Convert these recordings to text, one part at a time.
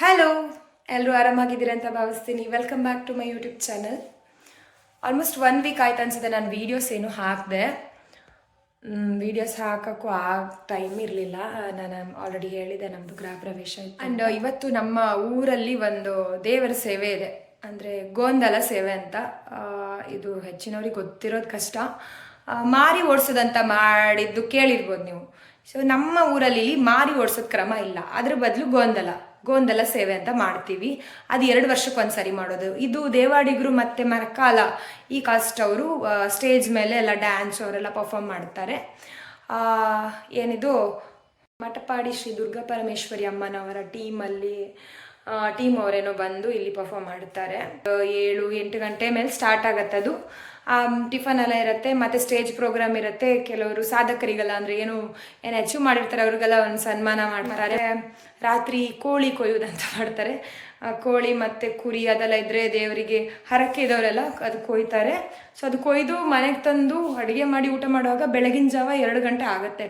Hello ಎಲ್ಲರೂ ಆರಾಮಾಗಿದ್ದೀರಾ ಅಂತ ಭಾವಿಸ್ತೀನಿ. Welcome back to my YouTube channel almost one week ಆಯ್ತು ಅನ್ಸುತ್ತೆ ನಾನು ವೀಡಿಯೋಸ್ ಏನು ಹಾಕಿದೆ. ವೀಡಿಯೋಸ್ ಹಾಕೋಕ್ಕೂ ಆ ಟೈಮ್ ಇರಲಿಲ್ಲ. ನಾನು ಆಲ್ರೆಡಿ ಹೇಳಿದೆ ನಮ್ಮದು ಗೃಹ ಪ್ರವೇಶ ಆ್ಯಂಡ್ ಇವತ್ತು ನಮ್ಮ ಊರಲ್ಲಿ ಒಂದು ದೇವರ ಸೇವೆ ಇದೆ. ಅಂದರೆ ಗೋಂದಲ ಸೇವೆ ಅಂತ. ಇದು ಹೆಚ್ಚಿನವ್ರಿಗೆ ಗೊತ್ತಿರೋದು ಕಷ್ಟ. ಮಾರಿ ಓಡಿಸೋದಂತ ಮಾಡಿದ್ದು ಕೇಳಿರ್ಬೋದು ನೀವು. ಸೊ ನಮ್ಮ ಊರಲ್ಲಿ ಮಾರಿ ಓಡಿಸೋದು ಕ್ರಮ ಇಲ್ಲ. ಅದ್ರ ಬದಲು ಗೋಂದಲ. ಗೋಂದಲ ಸೇವೆ ಅಂತ ಮಾಡ್ತೀವಿ. ಅದು ಎರಡು ವರ್ಷಕ್ಕೊಂದ್ಸರಿ ಮಾಡೋದು. ಇದು ದೇವಾಡಿಗರು ಮತ್ತು ಮರಕಾಲ ಈ ಕಾಸ್ಟ್ ಅವರು ಸ್ಟೇಜ್ ಮೇಲೆ ಎಲ್ಲ ಡ್ಯಾನ್ಸ್ ಅವರೆಲ್ಲ ಪರ್ಫಾರ್ಮ್ ಮಾಡ್ತಾರೆ. ಏನಿದು? ಮಠಪಾಡಿ ಶ್ರೀ ದುರ್ಗಾ ಪರಮೇಶ್ವರಿ ಅಮ್ಮನವರ ಟೀಮಲ್ಲಿ ಟೀಮ್ ಅವರೇನೋ ಬಂದು ಇಲ್ಲಿ ಪರ್ಫಾರ್ಮ್ ಮಾಡ್ತಾರೆ. ಏಳು, ಎಂಟು ಗಂಟೆ ಮೇಲೆ ಸ್ಟಾರ್ಟ್ ಆಗತ್ತದು. ಟಿಫನ್ ಎಲ್ಲ ಇರುತ್ತೆ, ಮತ್ತು ಸ್ಟೇಜ್ ಪ್ರೋಗ್ರಾಮ್ ಇರುತ್ತೆ. ಕೆಲವರು ಸಾಧಕರಿಗೆಲ್ಲ ಅಂದರೆ ಏನು ಏನು ಅಚೀವ್ ಮಾಡಿರ್ತಾರೆ, ಅವ್ರಿಗೆಲ್ಲ ಒಂದು ಸನ್ಮಾನ ಮಾಡ್ತಾರೆ. ರಾತ್ರಿ ಕೋಳಿ ಕೊಯ್ಯೋದಂತ ಮಾಡ್ತಾರೆ. ಕೋಳಿ ಮತ್ತು ಕುರಿ ಅದೆಲ್ಲ ಇದ್ದರೆ ದೇವರಿಗೆ ಹರಕೆ ಇದ್ದವರೆಲ್ಲ ಅದು ಕೊಯ್ತಾರೆ. ಸೊ ಅದು ಕೊಯ್ದು ಮನೆಗೆ ತಂದು ಅಡುಗೆ ಮಾಡಿ ಊಟ ಮಾಡುವಾಗ ಬೆಳಗಿನ ಜಾವ ಎರಡು ಗಂಟೆ ಆಗುತ್ತೆ.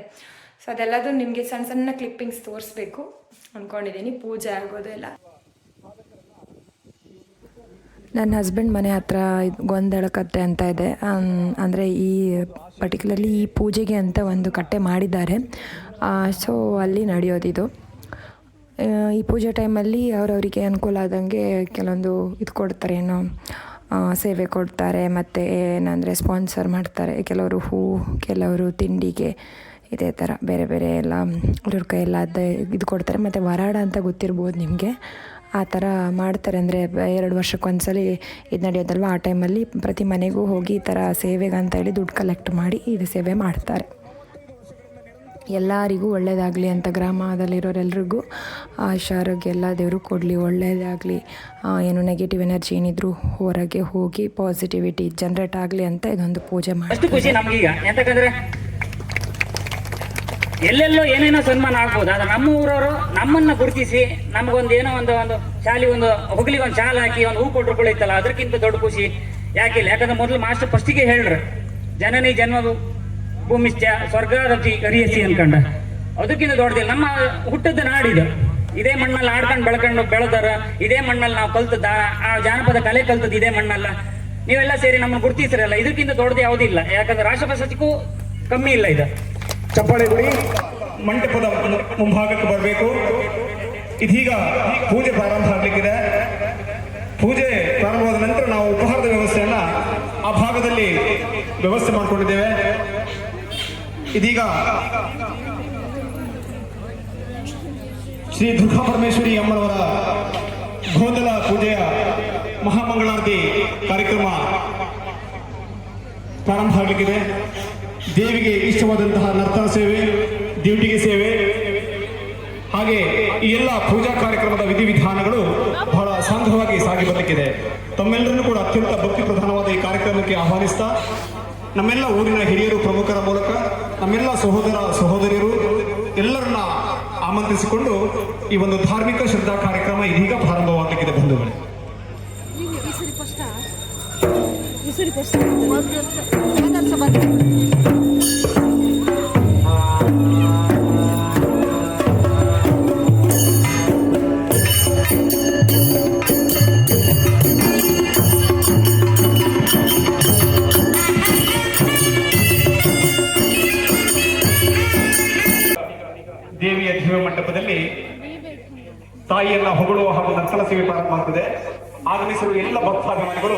ಸೊ ಅದೆಲ್ಲದೂ ನಿಮಗೆ ಸಣ್ಣ ಸಣ್ಣ ಕ್ಲಿಪ್ಪಿಂಗ್ಸ್ ತೋರಿಸ್ಬೇಕು ಅಂದ್ಕೊಂಡಿದ್ದೀನಿ ಪೂಜೆ ಆಗೋದು ಎಲ್ಲ ನನ್ನ ಹಸ್ಬೆಂಡ್ ಮನೆ ಹತ್ರ ಇದು ಗೊಂದಳ ಕತ್ತೆ ಅಂತ ಇದೆ. ಅಂದರೆ ಈ ಪರ್ಟಿಕ್ಯುಲರ್ಲಿ ಈ ಪೂಜೆಗೆ ಅಂತ ಒಂದು ಕಟ್ಟೆ ಮಾಡಿದ್ದಾರೆ. ಸೊ ಅಲ್ಲಿ ನಡೆಯೋದಿದು. ಈ ಪೂಜೆ ಟೈಮಲ್ಲಿ ಅವರವರಿಗೆ ಅನುಕೂಲ ಆದಂಗೆ ಕೆಲವೊಂದು ಇದು ಕೊಡ್ತಾರೆ, ಏನೋ ಸೇವೆ ಕೊಡ್ತಾರೆ, ಮತ್ತು ಏನಂದರೆ ಸ್ಪಾನ್ಸರ್ ಮಾಡ್ತಾರೆ. ಕೆಲವರು ಹೂ, ಕೆಲವರು ತಿಂಡಿಗೆ ಇದೇ ಥರ ಬೇರೆ ಬೇರೆ ಎಲ್ಲ, ಅವ್ರವ್ರ ಕೈಯೆಲ್ಲ ಅದೇ ಇದು ಕೊಡ್ತಾರೆ. ಮತ್ತು ವರಾಡ ಅಂತ ಗೊತ್ತಿರ್ಬೋದು ನಿಮಗೆ. ಆ ಥರ ಮಾಡ್ತಾರೆ. ಅಂದರೆ ಎರಡು ವರ್ಷಕ್ಕೊಂದ್ಸಲಿ ಇದು ನಡೆಯೋದಲ್ವ? ಆ ಟೈಮಲ್ಲಿ ಪ್ರತಿ ಮನೆಗೂ ಹೋಗಿ ಈ ಥರ ಸೇವೆಗಂತ ಅಂತ ಹೇಳಿ ದುಡ್ಡು ಕಲೆಕ್ಟ್ ಮಾಡಿ ಇದು ಸೇವೆ ಮಾಡ್ತಾರೆ. ಎಲ್ಲರಿಗೂ ಒಳ್ಳೆಯದಾಗಲಿ ಅಂತ ಗ್ರಾಮದಲ್ಲಿರೋರೆಲ್ರಿಗೂ ಆ ಆರೋಗ್ಯ ಎಲ್ಲ ದೇವರು ಕೊಡಲಿ. ಒಳ್ಳೆಯದಾಗಲಿ ಏನು ನೆಗೆಟಿವ್ ಎನರ್ಜಿ ಏನಿದ್ರು ಹೊರಗೆ ಹೋಗಿ ಪಾಸಿಟಿವಿಟಿ ಜನ್ರೇಟ್ ಆಗಲಿ ಅಂತ ಇದೊಂದು ಪೂಜೆ ಮಾಡಿ ಎಲ್ಲೆಲ್ಲೋ ಏನೇನೋ ಸನ್ಮಾನ ಆಗ್ಬೋದು. ಆದ್ರೆ ನಮ್ಮ ಊರವರು ನಮ್ಮನ್ನ ಗುರುತಿಸಿ ನಮಗೊಂದು ಏನೋ ಒಂದು ಒಂದು ಶಾಲಿ ಒಂದು ಹೊಗಲಿಗೆ ಒಂದು ಶಾಲೆ ಹಾಕಿ ಒಂದು ಹೂ ಕೊಟ್ಟರು ಕುಳಿತಲ್ಲ ಅದಕ್ಕಿಂತ ದೊಡ್ಡ ಖುಷಿ. ಯಾಕಿಲ್ಲ ಯಾಕಂದ್ರೆ ಮೊದಲು ಮಾಸ್ಟರ್ ಫಸ್ಟಿಗೆ ಹೇಳ್ರು, ಜನನಿ ಜನ್ಮ ಭೂಮಿಶ್ಚ ಸ್ವರ್ಗಾದತಿ ಕರಿಯಸಿ ಅನ್ಕಂಡ. ಅದಕ್ಕಿಂತ ದೊಡ್ಡದಿಲ್ಲ. ನಮ್ಮ ಹುಟ್ಟದ ನಾಡಿದು. ಇದೇ ಮಣ್ಣಲ್ಲಿ ಆಡ್ಕೊಂಡು ಬೆಳ್ಕೊಂಡು ಬೆಳೆದಾರ ಇದೇ ಮಣ್ಣಲ್ಲಿ ನಾವು ಕಲ್ತದ ಆ ಜಾನಪದ ಕಲೆ ಕಲ್ತದ್ದು ಇದೇ ಮಣ್ಣಲ್ಲ. ನೀವೆಲ್ಲ ಸೇರಿ ನಮ್ಮನ್ನು ಗುರುತಿಸಿರಲ್ಲ. ಇದಕ್ಕಿಂತ ದೊಡ್ಡದು ಯಾವುದಿಲ್ಲ. ಯಾಕಂದ್ರೆ ರಾಷ್ಟ್ರಪ್ರಶಸ್ತಿಗೂ ಕಮ್ಮಿ ಇಲ್ಲ ಇದು. ಚಪ್ಪಾಳೆ ಗುಡಿ ಮಂಟಪದ ಮುಂಭಾಗಕ್ಕೆ ಬರಬೇಕು. ಇದೀಗ ಪೂಜೆ ಪ್ರಾರಂಭ ಆಗಲಿಕ್ಕಿದೆ. ಪೂಜೆ ಪ್ರಾರಂಭವಾದ ನಂತರ ನಾವು ಉಪಹಾರದ ವ್ಯವಸ್ಥೆಯನ್ನ ಆ ಭಾಗದಲ್ಲಿ ವ್ಯವಸ್ಥೆ ಮಾಡಿಕೊಂಡಿದ್ದೇವೆ. ಇದೀಗ ಶ್ರೀ ದುರ್ಗಾ ಪರಮೇಶ್ವರಿ ಅಮ್ಮನವರ ಗೋಂದಲ ಪೂಜೆಯ ಮಹಾಮಂಗಳಾರತಿ ಕಾರ್ಯಕ್ರಮ ಪ್ರಾರಂಭ ಆಗಲಿಕ್ಕಿದೆ. ದೇವಿಗೆ ಇಷ್ಟವಾದಂತಹ ನರ್ತನ ಸೇವೆ, ಡ್ಯೂಟಿಗೆ ಸೇವೆ, ಹಾಗೆ ಈ ಎಲ್ಲ ಪೂಜಾ ಕಾರ್ಯಕ್ರಮದ ವಿಧಿವಿಧಾನಗಳು ಬಹಳ ಸಂಘವಾಗಿ ಸಾಗಿ ಬರಲಿಕ್ಕಿದೆ ತಮ್ಮೆಲ್ಲರನ್ನು ಕೂಡ ಅತ್ಯಂತ ಭಕ್ತಿ ಪ್ರಧಾನವಾದ ಈ ಕಾರ್ಯಕ್ರಮಕ್ಕೆ ಆಹ್ವಾನಿಸ್ತಾ, ನಮ್ಮೆಲ್ಲ ಊರಿನ ಹಿರಿಯರು ಪ್ರಮುಖರ ಮೂಲಕ, ನಮ್ಮೆಲ್ಲ ಸಹೋದರ ಸಹೋದರಿಯರು ಎಲ್ಲರನ್ನ ಆಮಂತ್ರಿಸಿಕೊಂಡು ಈ ಒಂದು ಧಾರ್ಮಿಕ ಶ್ರದ್ಧಾ ಕಾರ್ಯಕ್ರಮ ಇದೀಗ ಪ್ರಾರಂಭವಾಗಲಿಕ್ಕಿದೆ ಬಂಧುಗಳೇ. ಆದರ್ಶ ದೇವಿಯ ಜೀವ ಮಂಟಪದಲ್ಲಿ ತಾಯಿಯನ್ನ ಹೊಗಳುವ ಹಾಗೂ ನರ್ತನ ಸೇವೆ ಪ್ರಾರಂಭ ಆಗ್ತದೆ. ಆಗಮಿಸಿರುವ ಎಲ್ಲ ಭಕ್ತಾಭಿಮಾನಿಗಳು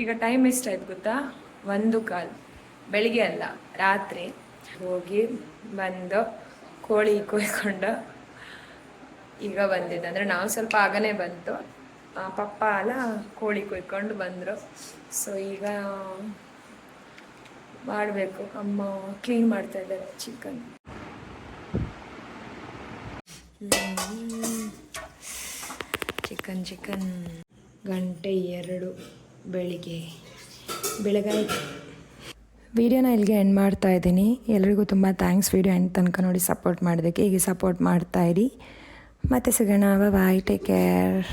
ಈಗ ಟೈಮ್ ಎಷ್ಟಾಯ್ತು ಗೊತ್ತಾ? ಒಂದು ಕಾಲು. ಬೆಳಿಗ್ಗೆ ಅಲ್ಲ, ರಾತ್ರಿ. ಹೋಗಿ ಬಂದು ಕೋಳಿ ಕೊಯ್ಕೊಂಡು ಈಗ ಬಂದಿದ್ದೆ. ಅಂದರೆ ನಾವು ಸ್ವಲ್ಪ ಆಗನೇ ಬಂತು. ಪಪ್ಪ ಅಲ್ಲ, ಕೋಳಿ ಕೊಯ್ಕೊಂಡು ಬಂದರು. ಸೊ ಈಗ ಮಾಡಬೇಕು. ಅಮ್ಮ ಕ್ಲೀನ್ ಮಾಡ್ತಾ ಇದ್ದಾರೆ ಚಿಕನ್ ಚಿಕನ್ ಚಿಕನ್ ಗಂಟೆ ಎರಡು. ಬೆಳಿಗ್ಗೆ ಬೆಳಗಾಯಿತು ವಿಡಿಯೋನ ಇಲ್ಲಿಗೆ ಎಂಡ್ ಮಾಡ್ತಾ ಇದ್ದೀನಿ. ಎಲ್ರಿಗೂ ತುಂಬ ಥ್ಯಾಂಕ್ಸ್ ವಿಡಿಯೋ ಎಂಡ್ ತನಕ ನೋಡಿ ಸಪೋರ್ಟ್ ಮಾಡೋದಕ್ಕೆ ಹೀಗೆ ಸಪೋರ್ಟ್ ಮಾಡ್ತಾ ಇರಿ. ಮತ್ತೆ ಸಿಗೋಣ. Bye take care